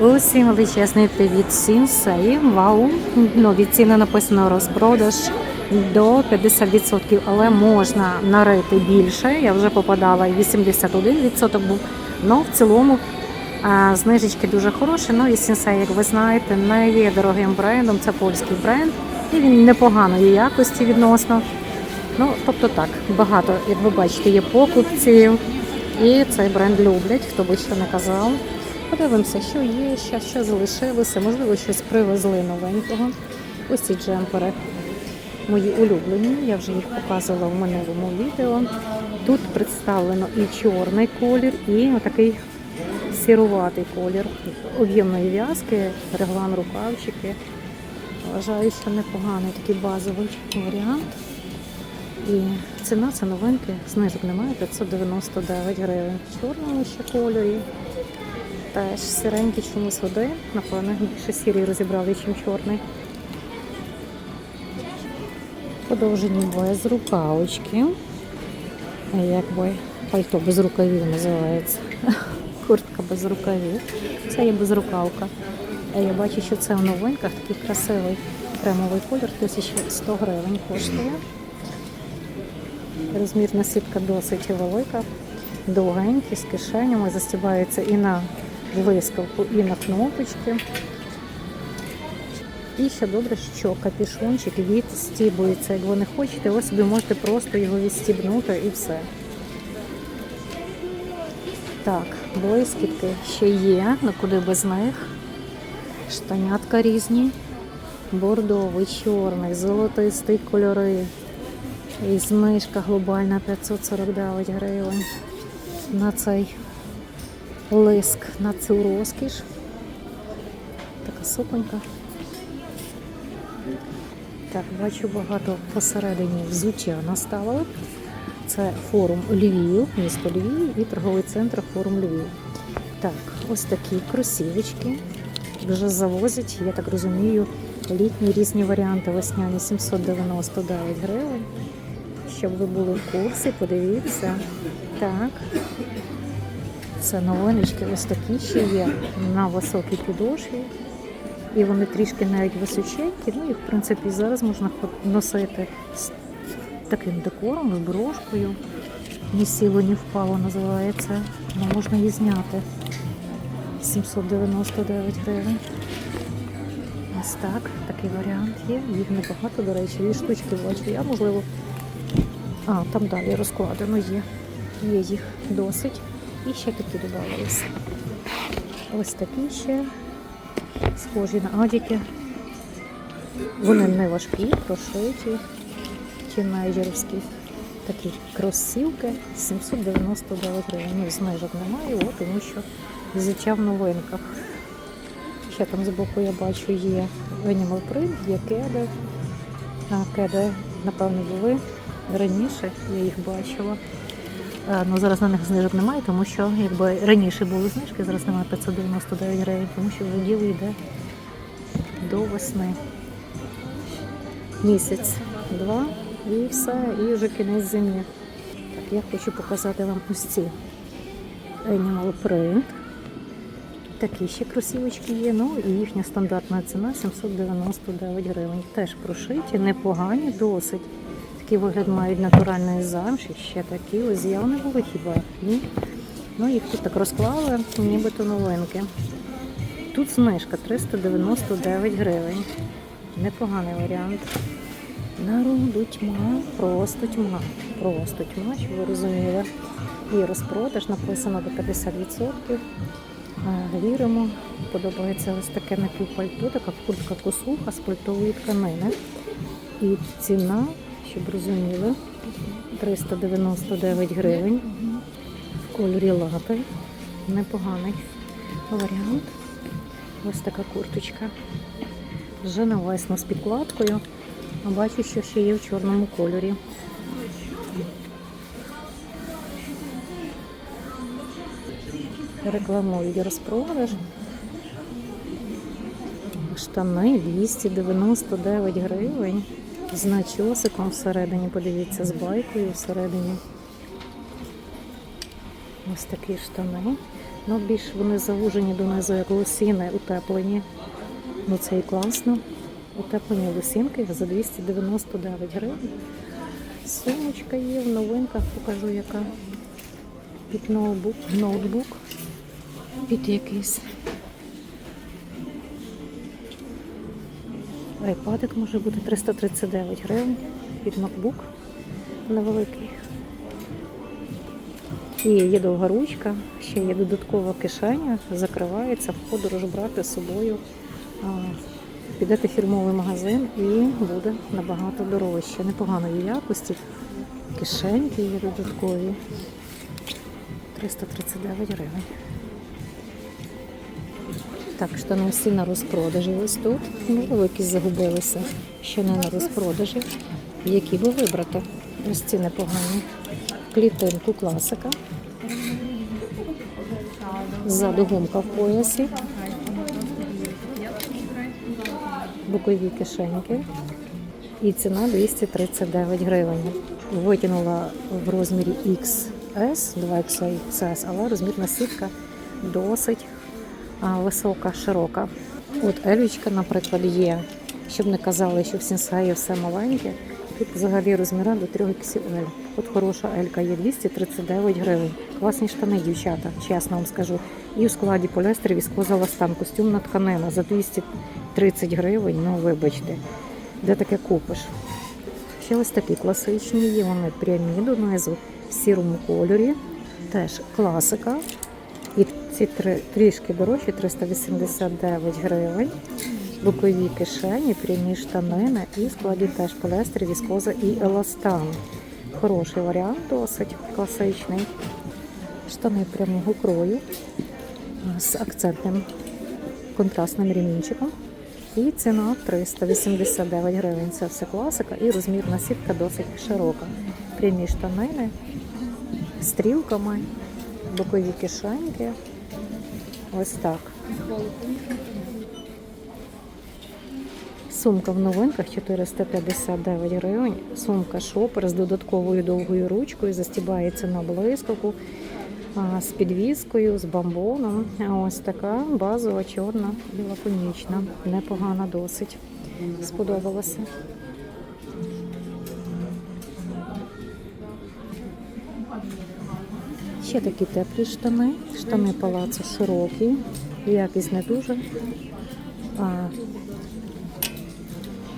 Усім величезний привіт, всім сей. Вау! Нові ціни написано розпродаж до 50%, але можна нарити більше. Я вже попадала і 81% був. Ну, в цілому а, знижечки дуже хороші. Ну і Сінсей, як ви знаєте, не є дорогим брендом, це польський бренд. І він непоганої якості відносно. Ну, тобто так, багато, як ви бачите, є покупців. І цей бренд люблять, хто би що не казав. Подивимося, що є, ще, що залишилося, можливо, щось привезли новенького. Ось ці джемпери мої улюблені. Я вже їх показувала в минулому відео. Тут представлено і чорний колір, і отакий сіруватий колір об'ємної в'язки, реглан рукавчики. Вважаю, що непоганий такий базовий варіант. І ціна це новинки, знижок немає, 599 гривень. В чорному ще кольорі. Теж сиренький чомусь один, напевно, більше сірий розібрали, ніж чорний. Подовжені без рукавочки. Якби пальто без рукавів називається. Куртка без рукавів. Це є безрукавка. Я бачу, що це в новинках такий красивий кремовий колір, 1100 гривень коштує. Розмірна сітка досить велика, довгенькі, з кишенями, застібаються і на блискавку, і на кнопочки. І ще добре, що капюшончик відстібується. Як ви не хочете, ви собі можете просто його відстібнути і все. Так, блискітки ще є, ну куди без них. Штанятка різні. Бордовий, чорний, золотистий кольори. І знижка глобальна 549 гривень на цей лиск, на цю розкіш. Така супонька. Так, бачу багато посередині взуття наставили. Це форум Львів, місто Львів і торговий центр форум Львів. Так, ось такі кросівочки. Вже завозять, я так розумію, літні різні варіанти весняні 799 гривень. Щоб ви були в курсі, подивіться. Так. Це новиночки ось такі ще є на високій підошві. І вони трішки навіть височенькі. Ну, їх, в принципі, зараз можна носити з таким декором, з брошкою. Ні сіло, ні впало називається. Ну, можна її зняти. 799 гривень. Ось так, такий варіант є. Їх небагато, до речі, і штучки бачу. Я, можливо, а, там далі розкладено є. Є їх досить. І ще такі додавалися. Ось такі ще схожі на адіки. Вони не важкі, прошиті, тінейджерські. Такі кросівки 799 гривень. Знижок немає, от, тому що взуття в новинках. Ще там збоку я бачу є Animal Print, є кеди. Кеди, напевно, були раніше, я їх бачила. А, Ну, зараз на них знижок немає, тому що якби раніше були знижки, зараз немає 599 гривень, тому що вже йде до весни. Місяць, два і все, і вже кінець зими. Так, я хочу показати вам ось ці Animal Print. Такі ще кросівочки є, ну і їхня стандартна ціна 799 гривень. Теж прошиті, непогані, досить. Такий вигляд мають натуральної замші, ще такі ось з'явні були хіба. Ні? Ну їх тут так розклали, нібито новинки. Тут знижка 399 гривень. Непоганий варіант. Народу тьма, просто тьма, просто тьма, щоб ви розуміли. І розпродаж написано до 50%. Е, Віримо, подобається ось таке напівпальто, така куртка косуха з пальтової тканини. І ціна, щоб розуміли, 399 гривень в кольорі лати. Непоганий варіант. Ось така курточка. Вже навесно з підкладкою. А Бачу, що ще є в чорному кольорі. Рекламують розпродаж. Штани 299 гривень. З начосиком всередині, подивіться, з байкою всередині. Ось такі штани. Ну, більш вони завужені донизу, як лосіни, утеплені. Ну це і класно. Утеплені лосінки за 299 гривень. Сумочка є в новинках, покажу яка. Під ноутбук, ноутбук. Під якийсь. Айпадик може бути 339 гривень. Під MacBook невеликий. І є довга ручка, ще є додаткова кишеня, закривається, в подорож брати з собою. Підете фірмовий магазин і буде набагато дорожче. Непоганої якості. Кишеньки є додаткові. 339 гривень. Так, штани всі на розпродажі ось тут. Можливо, якісь загубилися, що не на розпродажі. Які би вибрати? Ось ці непогані. Клітинку класика. Ззаду гумка в поясі. Бокові кишеньки. І ціна 239 гривень. Витягнула в розмірі XS, 2XS, але розмірна сітка досить висока, широка. От Ельвічка, наприклад, є. Щоб не казали, що в Сінсаї все маленьке. Тут взагалі розміри до 3 XL. От хороша Елька є 239 гривень. Класні штани, дівчата, чесно вам скажу. І у складі поліестер віскоза ластан, костюмна тканина за 230 гривень. Ну, вибачте, де таке купиш? Ще ось такі класичні є, вони прямі донизу в сірому кольорі. Теж класика. І ці три, трішки дорожчі 389 гривень. Бокові кишені, прямі штанини і складі теж поліестер, віскоза і еластан. Хороший варіант, досить класичний. Штани прямого крою з акцентним контрастним ремінчиком. І ціна 389 гривень. Це все класика і розмірна сітка досить широка. Прямі штанини, стрілками, бокові кишеньки. Ось так. Сумка в новинках 459 гривень. Сумка шопер з додатковою довгою ручкою, застібається на блискавку, з підвіскою, з бамбоном. Ось така базова, чорна і лаконічна. Непогана досить. Сподобалася. Ще такі теплі штани. Штани палацу широкі, якість не дуже. А,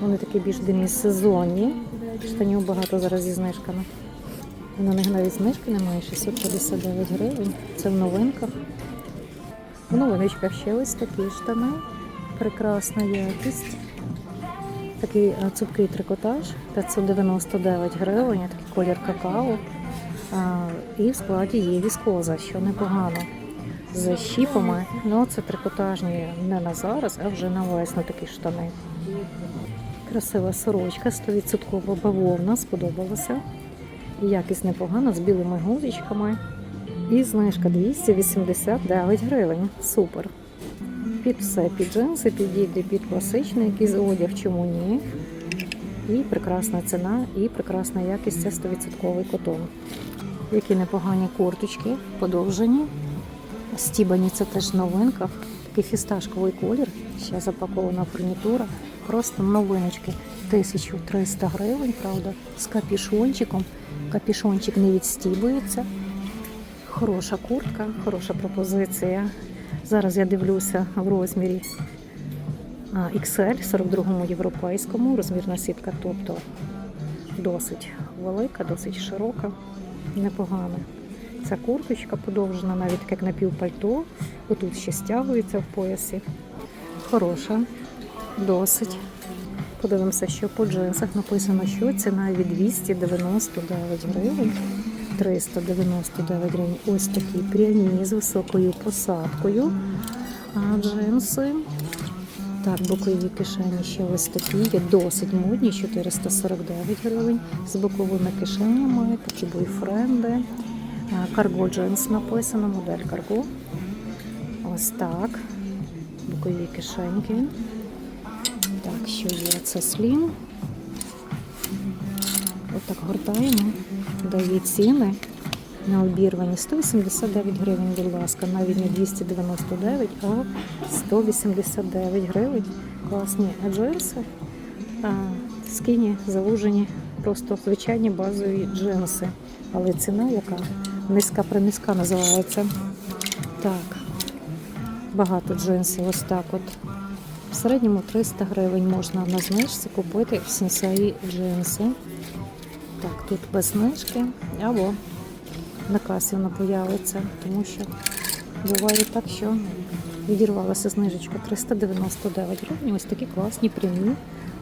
вони такі більш демісезонні. Штанів багато зараз зі знижками. На них навіть знижки немає, 659 гривень. Це в новинках. В новиночках ще ось такі штани. Прекрасна якість. Такий цупкий трикотаж 599 гривень, такий колір какао. І в складі є віскоза, що непогано. З щіпами. Ну, це трикотажні не на зараз, а вже на весну такі штани. Красива сорочка, 100% бавовна, сподобалася. Якість непогана, з білими гузичками. І знижка 289 гривень. Супер. Під все, під джинси, підійде під класичний якийсь одяг, чому ні. І прекрасна ціна, і прекрасна якість це 100% котон. Які непогані курточки, подовжені. Стібані це теж в новинках. Такий фісташковий колір. Ще запакована фурнітура. Просто новиночки 1300 гривень, правда, з капішончиком. Капішончик не відстібується. Хороша куртка, хороша пропозиція. Зараз я дивлюся в розмірі XL, 42-му європейському. Розмірна сітка, тобто досить велика, досить широка, непогана. Ця курточка подовжена, навіть як напівпальто. Отут ще стягується в поясі. Хороша, досить. Подивимося, що по джинсах написано, що ціна від 299 гривень. 399 гривень. Ось такі прямі з високою посадкою. А джинси. Так, бокові кишені ще ось такі. Є досить модні, 449 гривень. З боковими кишенями, такі бойфренди. Карго джинс написано, модель карго. Ось так. Бокові кишеньки. Так, що є? Це слім. Отак гортаємо. Дає ціни. На обірвані 189 гривень, будь ласка, навіть не 299, а 189 гривень. Класні джинси. А, скіні завужені, просто звичайні базові джинси. Але ціна яка? Низька принизька називається. Так, багато джинсів ось так от. В середньому 300 гривень можна на знижці купити в сенсеї джинси. Так, тут без знижки або на касі вона появиться, тому що буває так, що відірвалася знижечка 399 гривень. Ось такі класні прямі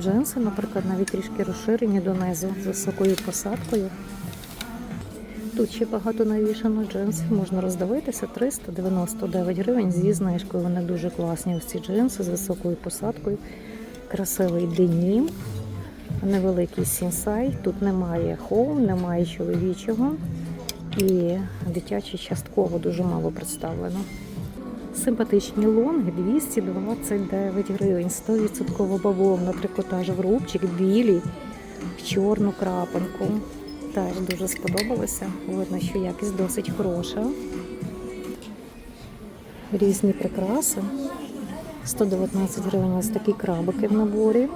джинси, наприклад, навіть трішки розширені донизу з високою посадкою. Тут ще багато навішано джинсів, можна роздивитися 399 гривень зі знижкою. Вони дуже класні. Ось ці джинси з високою посадкою. Красивий денім, невеликий сінсай. Тут немає хоум, немає чоловічого. І дитячий частково дуже мало представлено. Симпатичні лонги 229 гривень, 100% бавовна, трикотаж в рубчик, білі, в чорну крапинку. Теж дуже сподобалося. Видно, що якість досить хороша. Різні прикраси. 119 гривень ось такі крабики в наборі.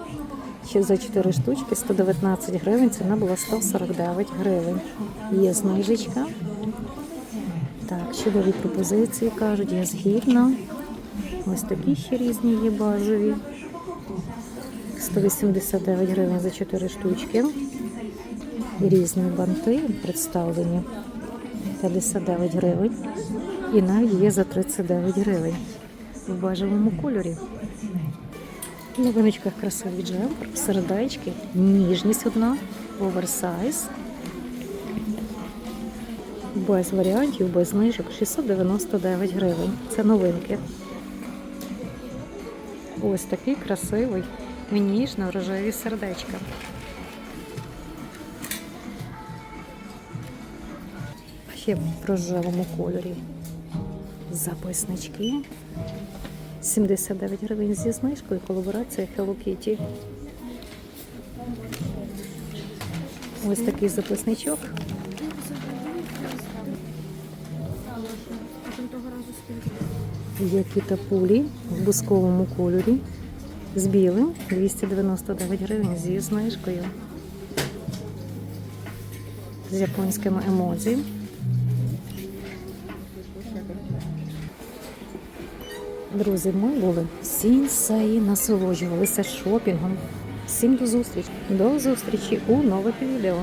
Ще за 4 штучки 119 гривень, ціна була 149 гривень. Є знижечка. Так, чудові пропозиції кажуть, я згідна. Ось такі ще різні є базові. 189 гривень за 4 штучки. Різні банти представлені. 59 гривень. І навіть є за 39 гривень в бежевому кольорі. В новиночках красивий джемпер, сердечки, ніжність одна, оверсайз. Без варіантів, без знижок 699 гривень. Це новинки. Ось такий красивий, ніжно-рожеві сердечка. Ще в рожевому кольорі. Записнички. 79 гривень зі знижкою, колаборація Hello Kitty. Ось такий записничок. Є кітапулі в бусковому кольорі з білим 299 гривень зі знижкою. З японськими емодзі. Друзі, ми були в Сінсаї, насолоджувалися шопінгом. Всім до зустрічі. До зустрічі у нових відео.